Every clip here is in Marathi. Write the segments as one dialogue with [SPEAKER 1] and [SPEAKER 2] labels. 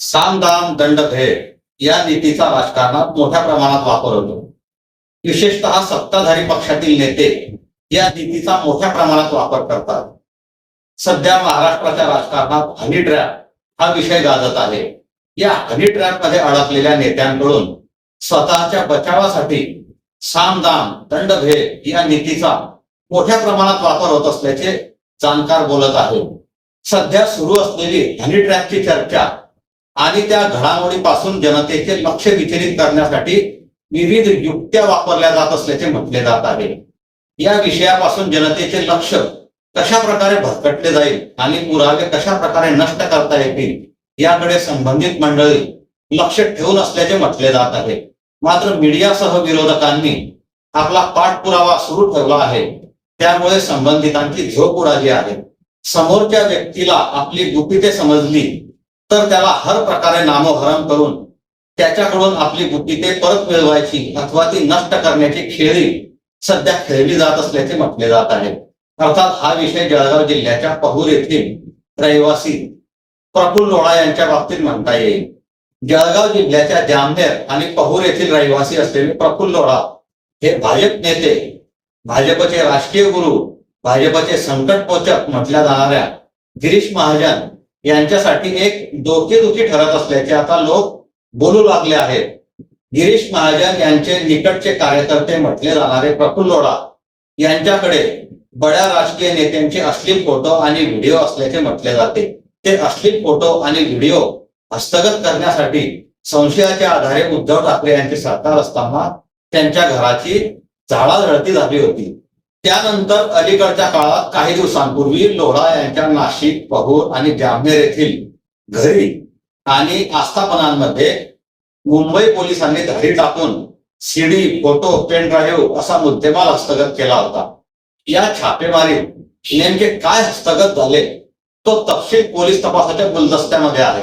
[SPEAKER 1] साम दाम दंड भेद या नीतीचा राजकारणात मोठ्या प्रमाणात वापर होतो. विशेषतः सत्ताधारी पक्षातील नेते या नीतीचा मोठ्या प्रमाणात वापर करतात. सध्या महाराष्ट्राच्या राजकारणात हनी ट्रॅप हा विषय गाजत आहे. या हनी ट्रॅपमध्ये अडकलेल्या नेत्यांकडून स्वतःच्या बचावासाठी साम दाम दंड भेद या नीतीचा मोठ्या प्रमाणात वापर होत असल्याचे जाणकार बोलत आहे सध्या सुरू असलेली हनी ट्रॅपची चर्चा आणि त्या घडामोडीपासून जनतेचे लक्ष विचलित करण्यासाठी विविध युक्त्या वापरल्या जात असल्याचे म्हटले जात आहे. या विषयापासून जनतेचे लक्ष कशा प्रकारे भरकटले जाईल आणि पुरावे कशा प्रकारे नष्ट करता येतील याकडे संबंधित मंडळी लक्ष ठेवून असल्याचे म्हटले जात आहे. मात्र मीडियासह विरोधकांनी आपला पाठपुरावा सुरू ठेवला आहे. त्यामुळे संबंधितांची झोप उडाली आहे. समोरच्या व्यक्तीला आपली गुपिते समजली तर त्याला हर प्रकारे नामोहरण करून त्याच्याकडून आपली गुपिते परत मिळवायची अथवा ती नष्ट करण्याची खेळी सध्या खेळली जात असल्याचे म्हटले जात आहे. अर्थात हा विषय जळगाव जिल्ह्याच्या पहूर येथील रहिवासी प्रफुल लोळा यांच्या बाबतीत म्हणता येईल. जळगाव जिल्ह्याच्या जामनेर आणि पहूर येथील रहिवासी असलेले प्रफुल्ल लोळा हे भाजप नेते भाजपचे राष्ट्रीय गुरु भाजपचे संकटपोचक म्हटल्या जाणाऱ्या गिरीश महाजन यांच्यासाठी एक डोकेदुखी ठरत असल्याचे आता लोक बोलू लागले आहेत. गिरीश महाजन यांचे निकटचे कार्यकर्ते म्हटले जाणारे प्रफुल्ल लोढा यांच्याकडे बड्या राजकीय नेत्यांचे अश्लील फोटो आणि व्हिडिओ असल्याचे म्हटले जाते. ते अश्लील फोटो आणि व्हिडिओ हस्तगत करण्यासाठी संशयाच्या आधारे उद्धव ठाकरे यांचे सरकार असताना त्यांच्या घराची झाडाझडती झाली होती. त्यानंतर अलीकडच्या काळात काही दिवसांपूर्वी लोढा यांच्या नाशिक पहूर आणि जामनेर येथील घरी आणि आस्थापनांमध्ये मुंबई पोलिसांनी धाडी टाकून सीडी फोटो पेन ड्राईव्ह असा मुद्देमाल हस्तगत केला होता. या छापेमारीत नेमके काय हस्तगत झाले तो तपशील पोलीस तपासाच्या गुलदस्त्यामध्ये आहे.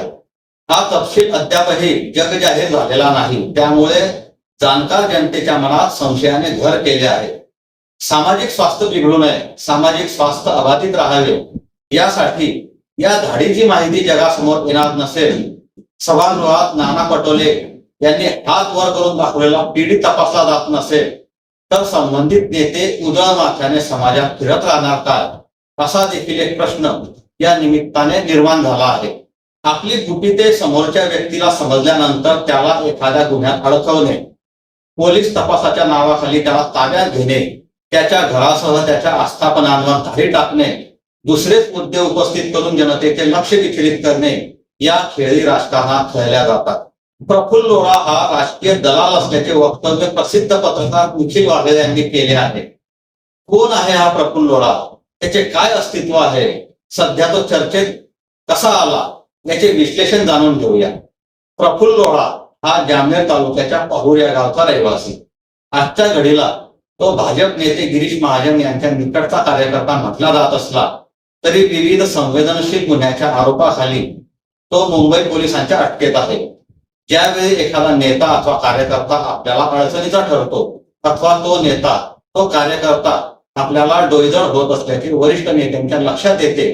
[SPEAKER 1] हा तपशील अद्यापही जगजाहीर झालेला नाही. त्यामुळे जाणकार जनतेच्या मनात संशयाने घर केले आहे. सामाजिक स्वास्थ्य बिघडू नये सामाजिक स्वास्थ्य अबाधित राहावे यासाठी या धाडीची माहिती जगासमोर येणार नसेल. सभागृहात नाना पटोले यांनी हात वर करून दाखवलेला पीडित तपासला जात नसेल तर संबंधित नेते उजळ माथ्याने समाजात फिरत राहणार काय? असा देखील एक प्रश्न या निमित्ताने निर्माण झाला आहे. आपली गुपिते समोरच्या व्यक्तीला समजल्यानंतर त्याला एखाद्या गुन्ह्यात अडकवणे पोलीस तपासाच्या नावाखाली त्याला ताब्यात घेणे त्याच्या घरासह त्याच्या आस्थापनांवर धाडी टाकणे दुसरेच मुद्दे उपस्थित करून जनतेचे लक्ष विचलित करणे या खेळी राजकारणात खेळल्या जातात. प्रफुल्ल लोढा हा राजकीय दलाल असल्याचे वक्तव्य प्रसिद्ध पत्रकार निखिल वाघेल यांनी केले आहे. कोण आहे हा प्रफुल्ल लोढा? त्याचे काय अस्तित्व आहे? सध्या तो चर्चेत कसा आला? याचे विश्लेषण जाणून घेऊया. प्रफुल्ल लोढा हा जामनेर तालुक्याच्या पहूर या गावचा रहिवासी. आजच्या घडीला तो भाजप नेते गिरीश महाजन यांच्या निकटचा कार्यकर्ता म्हटला जात असला तरी विविध संवेदनशील गुन्ह्याच्या आरोपाखाली तो मुंबई पोलिसांच्या अटकेत आहे. ज्यावेळी एखादा नेता अथवा कार्यकर्ता आपल्याला अडचणीचा ठरतो अथवा तो नेता तो कार्यकर्ता आपल्याला डोईजड होत असल्याचे वरिष्ठ नेत्यांच्या लक्षात येते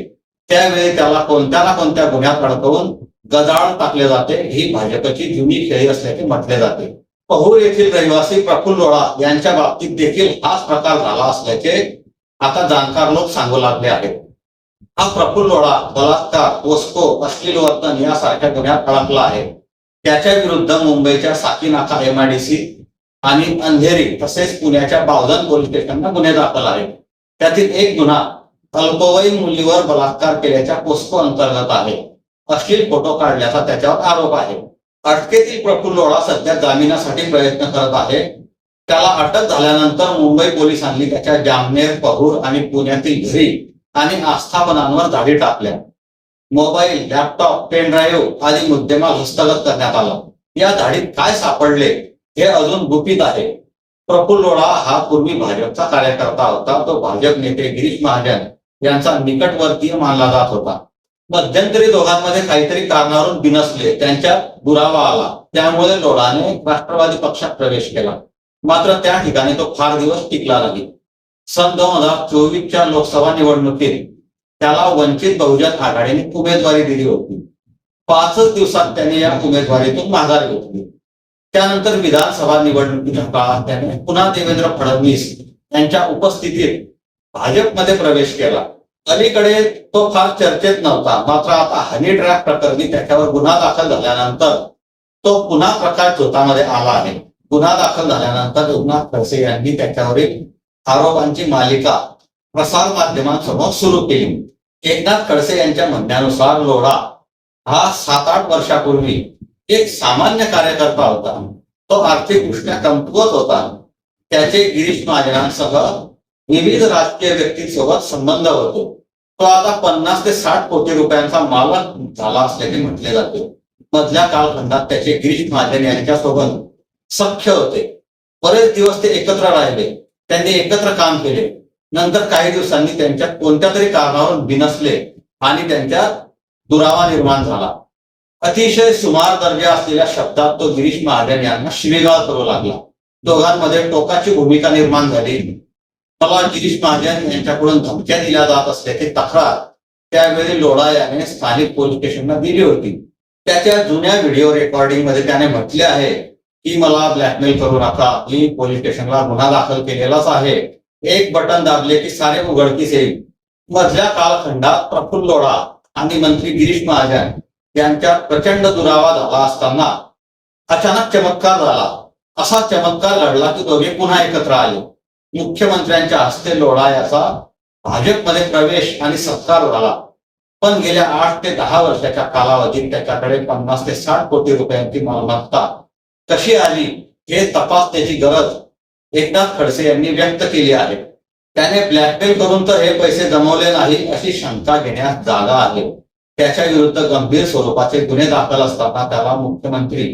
[SPEAKER 1] त्यावेळी त्याला कोणत्या ना कोणत्या गुन्ह्यात अडकवून गजाळ टाकले जाते ही भाजपची जुनी खेळी असल्याचे म्हटले जाते. पहूर येथील रहिवासी प्रफुल्ल लोढा यांच्या बाबतीत देखील हाच प्रकार झाला असल्याचे आता जाणकार लोक सांगू लागले आहेत. हा प्रफुल्ल डोळा बलात्कार पोस्को अश्लील वर्तन यासारख्या गुन्ह्यात अडकला आहे. त्याच्या विरुद्ध मुंबईच्या साकीनाका एमआयडीसी आणि अंधेरी तसेच पुण्याच्या बावधन पोलीस स्टेशनला गुन्हे दाखल आहेत. त्यातील एक गुन्हा अल्पवयीन मुलीवर बलात्कार केल्याच्या पोस्को अंतर्गत आहे. अश्लील फोटो काढल्याचा त्याच्यावर आरोप आहे. अटकेतील प्रफुल्ल लोढा सध्या जामिनासाठी प्रयत्न करत आहे. त्याला अटक झाल्यानंतर मुंबई पोलिसांनी त्याच्या जामनेर पहूर आणि पुण्यातील घरी आणि आस्थापनांवर धाडी टाकल्या. मोबाईल लॅपटॉप पेन ड्राईव्ह आदी मुद्देमाल हस्तगत करण्यात आला. या धाडीत काय सापडले हे अजून गुपित आहे. प्रफुल्ल लोढा हा पूर्वी भाजपचा कार्यकर्ता होता. तो भाजप नेते गिरीश महाजन यांचा निकटवर्तीय मानला जात होता. मध्यंतरी दोघांमध्ये काहीतरी कारणावरून बिनसले. त्यांच्या दुरावा आला. त्यामुळे लोढाने राष्ट्रवादी पक्षात प्रवेश केला. मात्र त्या ठिकाणी तो फार दिवस टिकला नाही. सन दोन हजार चोवीसच्या लोकसभा निवडणुकीत त्याला वंचित बहुजन आघाडीने उमेदवारी दिली होती. पाचच दिवसात त्याने या उमेदवारीतून माघार घेतली. त्यानंतर विधानसभा निवडणुकीच्या काळात त्याने पुन्हा देवेंद्र फडणवीस यांच्या उपस्थितीत भाजपमध्ये प्रवेश केला. अलीकडे तो फार चर्चेत नव्हता. मात्र आता हनी ट्रॅप प्रकरणी त्याच्यावर गुन्हा दाखल झाल्यानंतर तो पुन्हा प्रकाश झोतामध्ये आला आहे. गुन्हा दाखल झाल्यानंतर रघुनाथ खडसे यांनी त्याच्यावरील आरोपांची मालिका प्रसार माध्यमांसमोर सुरू केली. एकनाथ खडसे यांच्या म्हणण्यानुसार लोढा हा सात आठ वर्षापूर्वी एक सामान्य कार्यकर्ता होता. तो आर्थिकदृष्ट्या कमकुवत होता. त्याचे गिरीश महाजनांसह विविध राजकीय व्यक्तींसोबत संबंध होतो. तो आता पन्नास ते साठ कोटी रुपयांचा मालक झाला असल्याचे म्हटले जाते. मधल्या कालखंडात त्याचे गिरीश महाजन यांच्यासोबत सख्य होते. बरेच दिवस ते एकत्र राहिले. त्यांनी एकत्र काम केले. नंतर काही दिवसांनी त्यांच्या कोणत्या तरी कारणावरून बिनसले आणि त्यांच्या दुरावा निर्माण झाला. अतिशय सुमार दर्जा असलेल्या शब्दात तो गिरीश महाजन यांना शिवेगाळ करू लागला. दोघांमध्ये टोकाची भूमिका निर्माण झाली. मला गिरीश महाजन यांच्याकडून धमक्या दिल्या जात असल्याची तक्रार त्यावेळी लोढा याने स्थानिक पोलीस स्टेशनला दिली होती. त्याच्या जुन्या व्हिडिओ रेकॉर्डिंगमध्ये त्याने म्हटले आहे की मला ब्लॅकमेल करू नका मी पोलीस स्टेशनला गुन्हा दाखल केलेलाच आहे. एक बटन दाबले की सारे उघडकीस येईल. मधल्या कालखंडात प्रफुल्ल लोढा आणि मंत्री गिरीश महाजन यांच्यात प्रचंड दुरावा झाला असताना अचानक चमत्कार झाला. असा चमत्कार लढला की दोघे पुन्हा एकत्र आले. मुख्यमंत्र्यांच्या हस्ते लोढा याचा भाजपमध्ये प्रवेश आणि सत्कार झाला. पण गेल्या आठ ते दहा वर्षाच्या कालावधीत त्याच्याकडे पन्नास ते साठ कोटी रुपयांची मालमत्ता कशी आली हे तपासण्याची गरज एकनाथ खडसे यांनी व्यक्त केली आहे. त्याने ब्लॅकमेल करून तर हे पैसे जमवले नाही अशी शंका घेण्यास जागा आहे. त्याच्या विरुद्ध गंभीर स्वरूपाचे गुन्हे दाखल असताना त्याला मुख्यमंत्री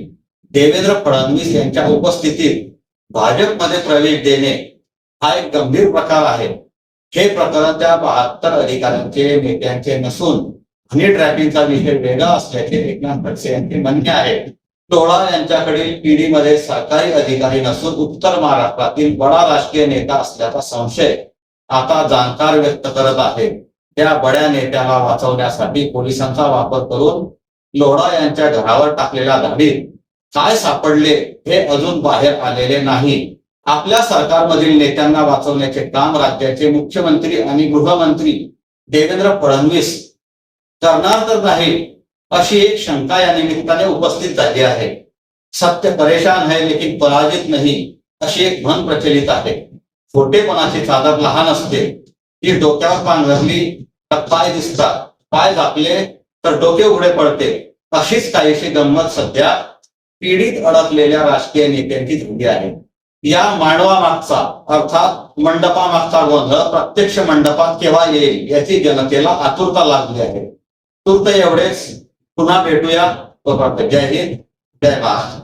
[SPEAKER 1] देवेंद्र फडणवीस यांच्या उपस्थितीत भाजपमध्ये प्रवेश देणे हा एक गंभीर प्रकार आहे. हे प्रकरण त्या बहात्तर अधिकाऱ्यांचे नेत्यांचे नसून हनी ट्रॅपिंगचा विषय वेगळा असल्याचे एकनाथ खडसे यांचे म्हणणे आहे. टोळा यांच्याकडील पिढीमध्ये सरकारी अधिकारी नसून उत्तर महाराष्ट्रातील बडा राजकीय नेता असल्याचा संशय आता जाणकार व्यक्त करत आहे. त्या बड्या नेत्याला वाचवण्यासाठी पोलिसांचा वापर करून लोढा यांच्या घरावर टाकलेल्या धाडीत काय सापडले हे अजून बाहेर आलेले नाही. आपल्या सरकारमधील नेत्यांना वाचवण्याचे काम राज्याचे मुख्यमंत्री आणि गृहमंत्री देवेंद्र फडणवीस करणार तर नाही अशी एक शंका या निमित्ताने उपस्थित झाली आहे. सत्य परेशान है लेकिन पराजित नाही अशी एक म्हण प्रचलित आहे. खोटेपणाची चादर लहान असते ती डोक्यावर पांघरली तर पाय दिसतात. पाय झाकले तर डोके उघडे पडते. अशीच काहीशी गंमत सध्या पीडित अडकलेल्या राजकीय नेत्यांची झाली आहे. या मांडवामागचा अर्थात मंडपामागचा गोंधळ प्रत्यक्ष मंडपात केव्हा येईल याची जनतेला आतुरता लागली आहे. तूर्त एवढेच. पुन्हा भेटूया. जय हिंद. जय महाराष्ट्र.